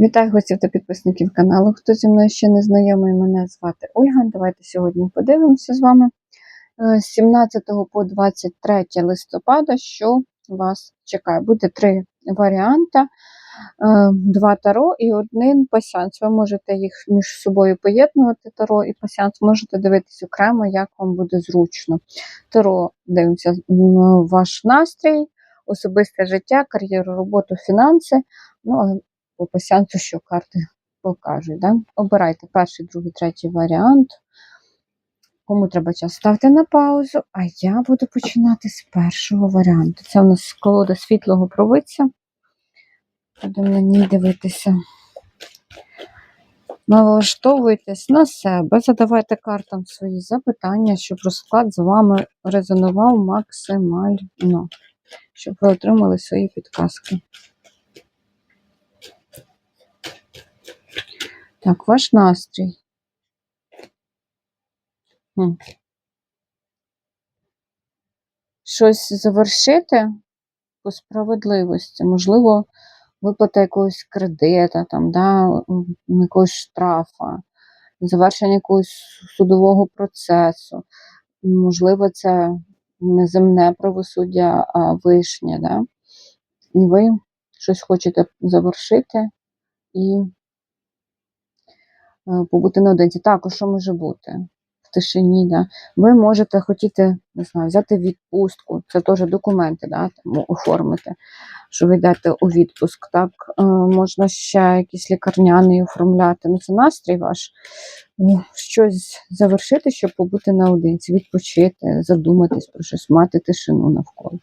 Вітаю гостів та підписників каналу. Хто зі мною ще не знайомий, мене звати Ольга. Давайте сьогодні подивимося з вами е, з 17 по 23 листопада, що вас чекає. Буде три варіанти: е, два таро і один пасіанс. Ви можете їх між собою поєднувати, таро і пасіанс, можете дивитись окремо, як вам буде зручно. Таро дивимося ваш настрій, особисте життя, кар'єру, роботу, фінанси. Ну, по пасіансу, що карти покажуть. Да? Обирайте перший, другий, третій варіант. Кому треба час, ставте на паузу, а я буду починати з першого варіанту. Це у нас колода світлого провидця. Будемо на ній дивитися. Налаштовуйтесь на себе, задавайте картам свої запитання, щоб розклад з вами резонував максимально, щоб ви отримали свої підказки. Так, ваш настрій. Хм. Щось завершити по справедливості, можливо, виплата якогось кредита, там, да, якогось штрафа, завершення якогось судового процесу. Можливо, це не земне правосуддя, а вишнє, да? і ви щось хочете завершити і побути наодинці. Також що може бути? В тишині, да. Ви можете хотіти, не знаю, взяти відпустку, це теж документи, да, там, оформити, що ви йдете у відпуск. Так, е, можна ще якісь лікарняний оформляти. Ну, це настрій ваш. Ну, Щось завершити, щоб побути наодинці, відпочити, задуматись про щось, мати тишину навколо.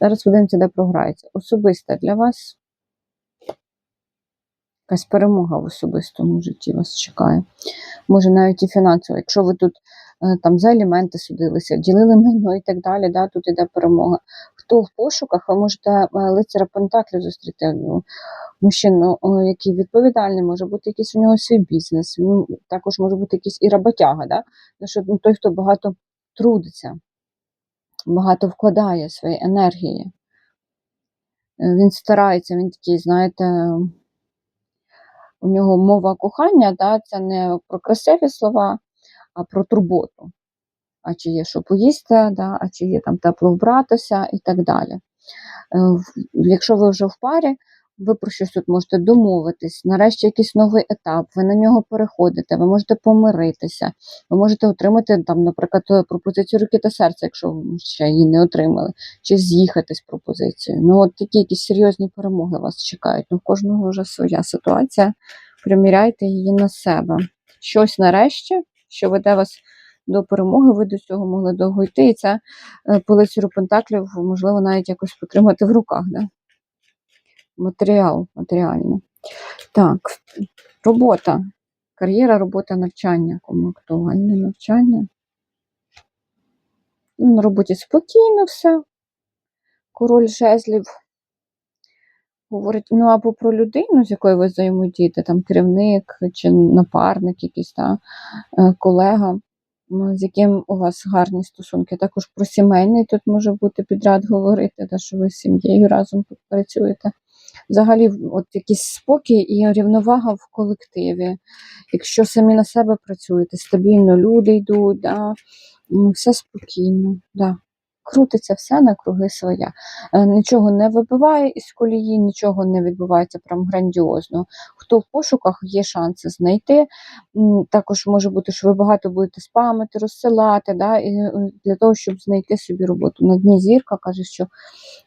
Зараз подивимося, де програється. Особисте для вас якась перемога в особистому житті вас чекає. Може, навіть і фінансово. Якщо ви тут е, там за аліменти судилися, ділили майно і так далі, да, тут іде перемога. Хто в пошуках, ви можете е, лицаря Пентаклів зустріти. Ну, Мужчину, який відповідальний, може бути якийсь у нього свій бізнес, ну, також може бути якийсь і роботяга, да? Що ну, той, хто багато трудиться, багато вкладає своєї енергії. Е, Він старається, він такий, знаєте, у нього мова кохання, да, це не про красиві слова, а про турботу. А чи є що поїсти, да, а чи є там тепло вбратися і так далі. Е, Якщо ви вже в парі, ви про щось тут можете домовитись, нарешті якийсь новий етап, ви на нього переходите, ви можете помиритися, ви можете отримати, там, наприклад, е, пропозицію руки та серця, якщо ви ще її не отримали, чи з'їхати з пропозицією. Ну, от такі якісь серйозні перемоги вас чекають. Ну, в кожного вже своя ситуація. Приміряйте її на себе. Щось нарешті, що веде вас до перемоги, ви до цього могли довго йти, і це е, по Пентаклів, можливо, навіть якось потримати в руках. Да? Матеріал, матеріально. Так, робота. Кар'єра, робота, навчання. Кому актуальне навчання. Ну, На роботі спокійно все. Король жезлів говорить, ну або про людину, з якою ви взаємодієте, там керівник чи напарник, якийсь та, е, колега, з яким у вас гарні стосунки. Також про сімейний тут може бути підряд говорити, та, що ви з сім'єю разом працюєте. Взагалі, от якийсь спокій і рівновага в колективі. Якщо самі на себе працюєте, стабільно люди йдуть, да, все спокійно. Да. Крутиться все на круги своя. Е, Нічого не вибиває із колії, нічого не відбувається прям грандіозно. Хто в пошуках є шанси знайти. Також може бути, що ви багато будете спамити, розсилати, да, і, е, для того, щоб знайти собі роботу. На дні зірка каже, що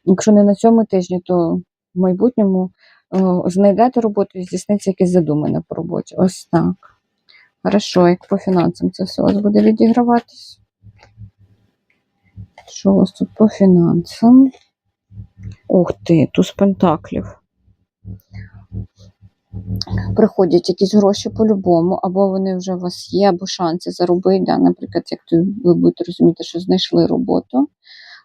якщо не на цьому тижні, то в майбутньому е, знайдете роботу і здійсниться якесь задумане по роботі. Ось так. Хорошо, як по фінансам це все у вас буде відіграватись. Що у вас тут по фінансам? Ух ти, туз пентаклів. Приходять якісь гроші по-любому, або вони вже у вас є, або шанси заробити. Да? Наприклад, як ви будете розуміти, що знайшли роботу.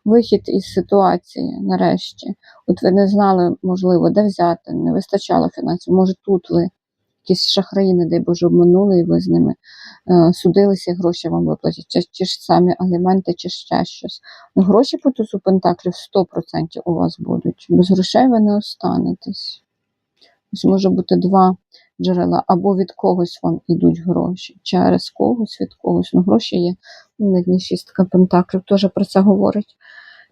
Вихід із ситуації нарешті. От ви не знали, можливо, де взяти, не вистачало фінансів. Може, тут ви якісь шахраї, не дай Боже, обманули, і ви з ними е, судилися, і гроші вам виплатять, чи, чи ж самі аліменти, чи ще щось. Ну, гроші по тузу пентаклів 100% у вас будуть. Без грошей ви не останетесь. Ось може бути два джерела, або від когось вам ідуть гроші, через когось, від когось. Ну, гроші є. На дні шістка пентаклів теж про це говорить.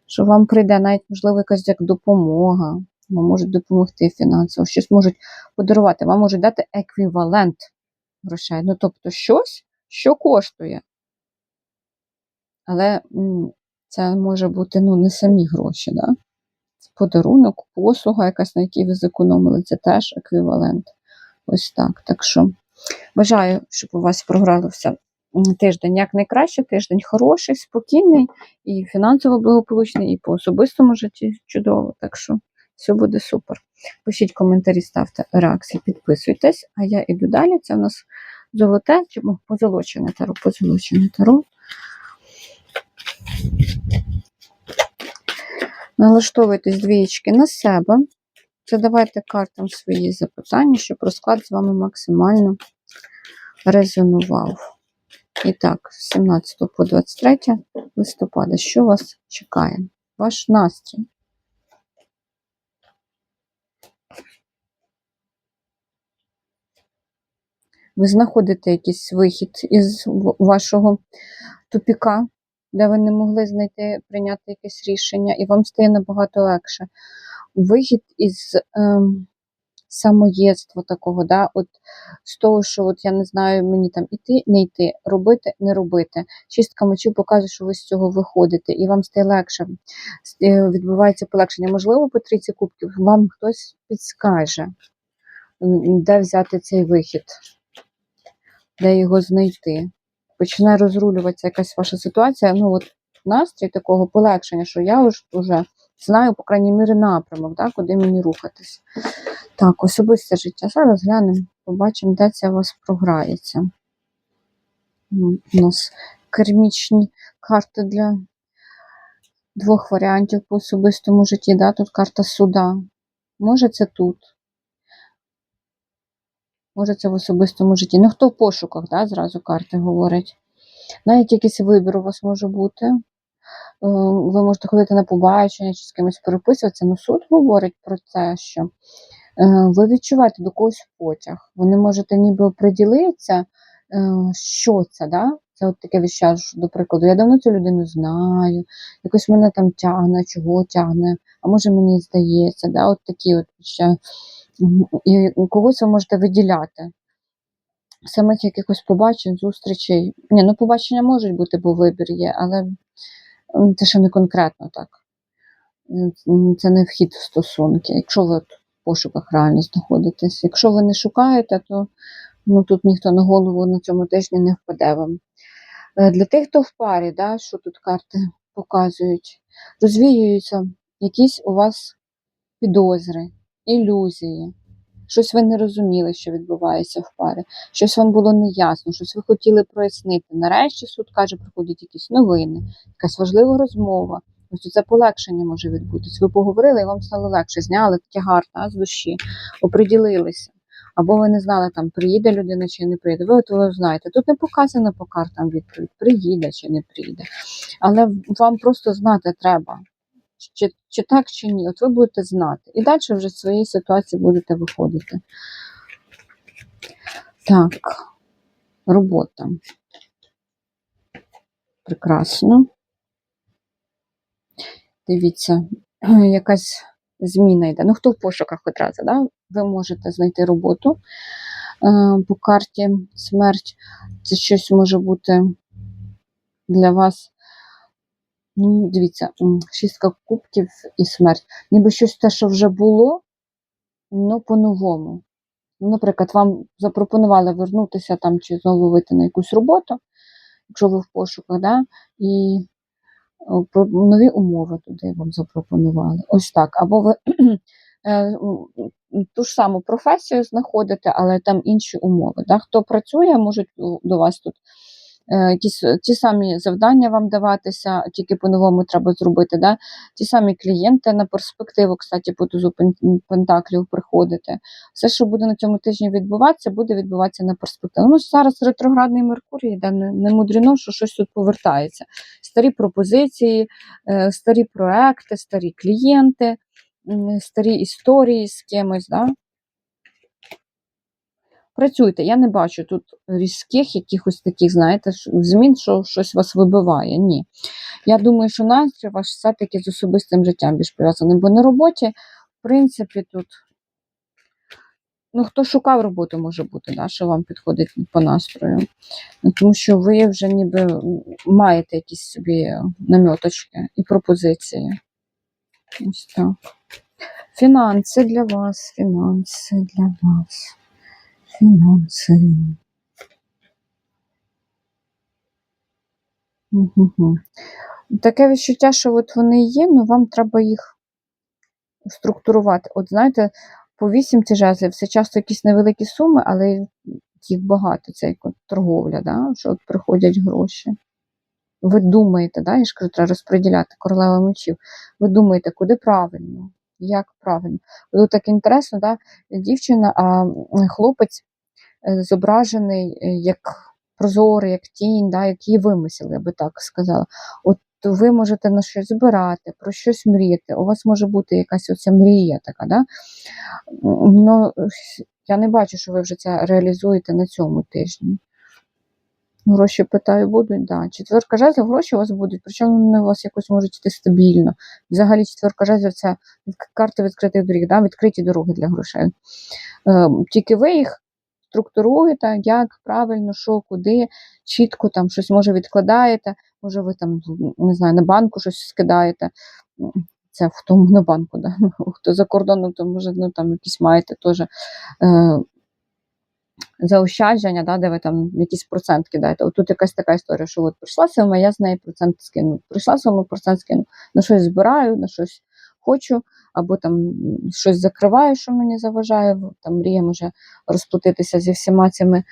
Що вам прийде навіть, можливо, якась як допомога, вам можуть допомогти фінансово, щось можуть подарувати, вам можуть дати еквівалент грошей. Ну, тобто щось, що коштує. Але це може бути ну, не самі гроші, да? подарунок, послуга, якась, на якій ви зекономили, це теж еквівалент. Ось так. Так що бажаю, щоб у вас програвся тиждень як найкраще, тиждень хороший, спокійний, і фінансово благополучний, і по особистому житті чудово. Так що все буде супер. Пишіть коментарі, ставте реакції, підписуйтесь. А я іду далі. Це у нас золоте чи позолочене таро, позолочене таро. Налаштовуйтесь двієчки на себе. Задавайте картам свої запитання, щоб розклад з вами максимально резонував. І так, з 17 по 23 листопада, що вас чекає? Ваш настрій. Ви знаходите якийсь вихід із вашого тупіка, де ви не могли знайти, прийняти якесь рішення, і вам стає набагато легше. Вихід із ем, самоєдства такого, да? от з того, що от я не знаю, мені там іти, не йти, робити, не робити. Шістка мечів показує, що ви з цього виходите, і вам стає легше, е, відбувається полегшення. Можливо, по трійці кубків вам хтось підскаже, де взяти цей вихід, де його знайти. Починає розрулюватися якась ваша ситуація. Ну, от настрій такого полегшення, що я вже знаю, по крайній мірі, напрямок, да, куди мені рухатись. Так, особисте життя. Зараз глянемо, побачимо, де це у вас програється. У нас кермічні карти для двох варіантів по особистому житті. Да? Тут карта суда. Може, це тут. Може, це в особистому житті. Ну, хто в пошуках, да, зразу карти говорять. Навіть якийсь вибір у вас може бути. Е, Ви можете ходити на побачення чи з кимось переписуватися. Ну, суд говорить про те, що е, ви відчуваєте до когось потяг. Ви не можете ніби оприділитися, е, що це, да? Це от таке що, до прикладу, я давно цю людину знаю, якось мене там тягне, чого тягне, а може мені здається, да? от такі от. Мгм. І когось ви можете виділяти. Самих якихось побачень, зустрічей. Ні, ну побачення можуть бути, бо вибір є, але це ще не конкретно так. Це не вхід в стосунки. Якщо ви в пошуках реально знаходитесь. Якщо ви не шукаєте, то ну, тут ніхто на голову на цьому тижні не впаде вам. Е, Для тих, хто в парі, да, що тут карти показують, розвіюються якісь у вас підозри, ілюзії. Щось ви не розуміли, що відбувається в парі, щось вам було неясно, щось ви хотіли прояснити. Нарешті суд каже, приходять якісь новини, якась важлива розмова. Ось це полегшення може відбутись. Ви поговорили, і вам стало легше, зняли тягар та, з душі, оприділилися. Або ви не знали, там приїде людина чи не приїде. Ви от ви знаєте, тут не показано по картам відповідь, приїде чи не приїде. Але вам просто знати треба, чи, чи так, чи ні. От ви будете знати. І далі вже з своєї ситуації будете виходити. Так, робота. Прекрасно. Дивіться, якась зміна йде. Ну, хто в пошуках одразу, да? ви можете знайти роботу е, по карті смерть. Це щось може бути для вас. Ну, дивіться, шістка кубків і смерть. Ніби щось те, що вже було, ну по-новому. Ну, Наприклад, вам запропонували вернутися там чи знову вийти на якусь роботу, якщо ви в пошуках, да? і нові умови туди вам запропонували. Ось так. Або ви е, ту ж саму професію знаходите, але там інші умови. Да? Хто працює, можуть до вас тут е, е, ті самі завдання вам даватися, тільки по-новому треба зробити. Да? Ті самі клієнти на перспективу, кстати, по тузу пентаклів приходити. Все, що буде на цьому тижні відбуватися, буде відбуватися на перспективу. Ну, зараз ретроградний Меркурій йде, не, не мудрено, що щось тут повертається. Старі пропозиції, е, старі проекти, старі клієнти, старі історії з кимось. Да? Працюйте. Я не бачу тут різких якихось таких, знаєте, змін, що щось вас вибиває. Ні. Я думаю, що настрій ваш все-таки з особистим життям більш пов'язаний, бо на роботі, в принципі, тут. Ну, хто шукав роботу, може бути, да, що вам підходить по настрою. Ну, Тому що ви вже ніби маєте якісь собі наміточки і пропозиції. Ось так. Фінанси для вас, фінанси для вас. Фінанси. Мгм. Таке відчуття, що от вони є, але вам треба їх структурувати. От знаєте, по вісімці жезлів це часто якісь невеликі суми, але їх багато. Це як от торговля, да? що от приходять гроші. Ви думаєте, да? я ж кажу, треба розподіляти королева мечів. Ви думаєте, куди правильно, як правильно. От так інтересно, да? дівчина, а хлопець е, зображений е, як прозорий, як тінь, да? як вимисел, я би так сказала. От ви можете на щось збирати, про щось мріяти. У вас може бути якась оця мрія така, да? Ну, я не бачу, що ви вже це реалізуєте на цьому тижні. Гроші питаю, будуть, да. Четверка жезлів, гроші у вас будуть, причому вони у вас якось можуть йти стабільно. Взагалі, четверка жезлів це карта відкритих доріг, да? відкриті дороги для грошей. Е, тільки ви їх структуруєте, як правильно, що, куди, чітко там щось може відкладаєте, може ви там не знаю, на банку щось скидаєте. Це в тому на банку, да? хто за кордоном, то може ну, там якісь маєте теж. Е, заощадження, да, де ви там якийсь процент кидаєте. От тут якась така історія, що от прийшла сума, я з неї процент скину. Прийшла сума, процент скину. На щось збираю, на щось хочу, або там щось закриваю, що мені заважає. Там мрія може розплатитися зі всіма цими е,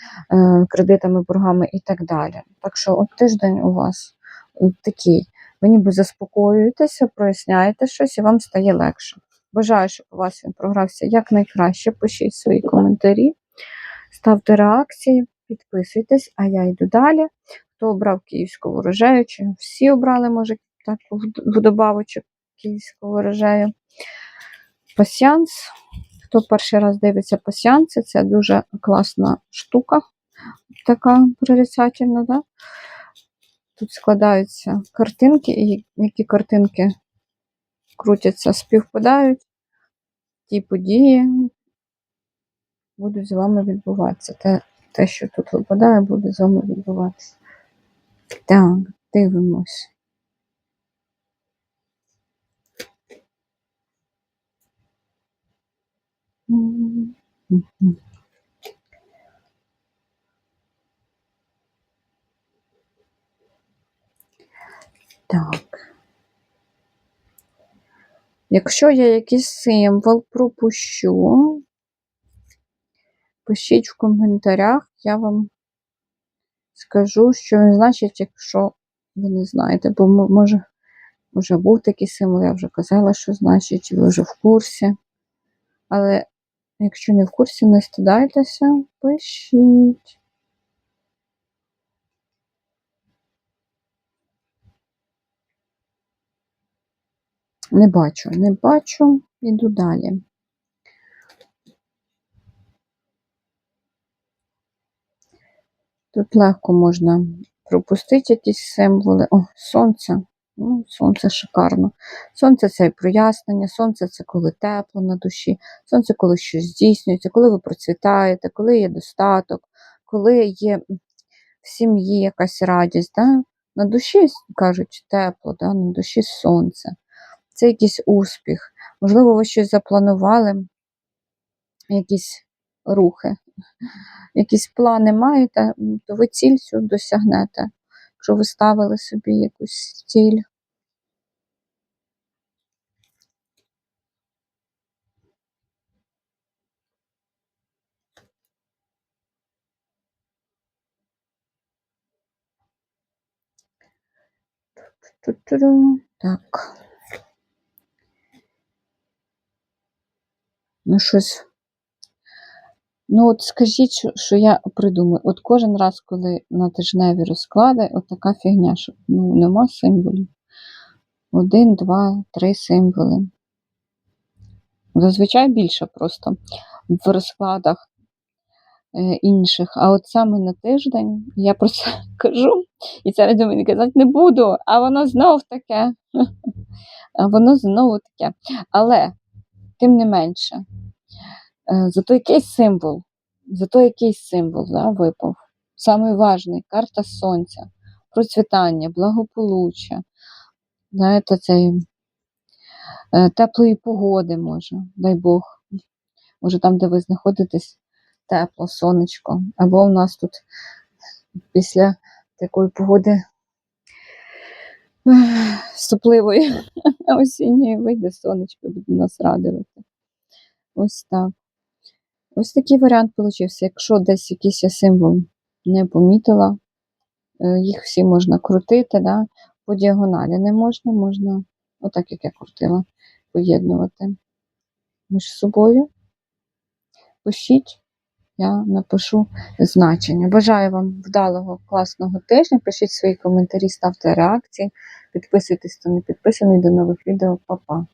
кредитами, боргами і так далі. Так що от тиждень у вас е, такий. Ви ніби заспокоюєтеся, проясняєте щось і вам стає легше. Бажаю, щоб у вас він програвся якнайкраще. Пишіть свої коментарі. Ставте реакції, підписуйтесь, а я йду далі. Хто обрав київську ворожею, чи всі обрали, може, так, в добавочок київського ворожею. Пасіанс. Хто перший раз дивиться пасіанси, це дуже класна штука, така прорицательна. Да? Тут складаються картинки, і які картинки крутяться, співпадають, ті події, будуть з вами відбуватися. Те, те, що тут випадає, буде з вами відбуватися. Так, дивимось. Так. Якщо я якийсь символ пропущу, пишіть в коментарях, я вам скажу, що він значить, якщо ви не знаєте, бо може вже був такий символ, я вже казала, що значить, ви вже в курсі. Але якщо не в курсі, не стидайтеся, пишіть. Не бачу, не бачу, іду далі. Тут легко можна пропустити якісь символи. О, сонце. Ну, сонце шикарно. Сонце це і прояснення, сонце це коли тепло на душі, сонце, коли щось здійснюється, коли ви процвітаєте, коли є достаток, коли є в сім'ї якась радість. Да? На душі кажуть тепло, да? на душі сонце. Це якийсь успіх. Можливо, ви щось запланували, якісь рухи, якісь плани маєте, то ви ціль цю досягнете. Якщо ви ставили собі якусь ціль. Так. Ну, щось. Ну, от скажіть, що, що я придумаю. От кожен раз, коли на тижневі розклади, от така фігня, що ну, нема символів. Один, два, три символи. Зазвичай більше просто в розкладах інших. А от саме на тиждень я про це кажу, і зараз до мене казати не буду, а воно знов таке. А воно знову таке. Але, тим не менше, е, зато якийсь символ, зато якийсь символ да, випав. Самий важний карта сонця, процвітання, благополуччя. Знаєте, цей е, теплої погоди може, дай Бог. Може, там, де ви знаходитесь, тепло, сонечко. Або у нас тут після такої погоди супливої осінньої вийде сонечко, буде нас радувати. Ось так. Ось такий варіант получився. Якщо десь якийсь я символ не помітила, е, їх всі можна крутити, да? по діагоналі не можна, можна, отак як я крутила, поєднувати між собою. Пишіть, я напишу значення. Бажаю вам вдалого, класного тижня. Пишіть свої коментарі, ставте реакції, підписуйтесь, хто не підписаний. До нових відео, Па-па.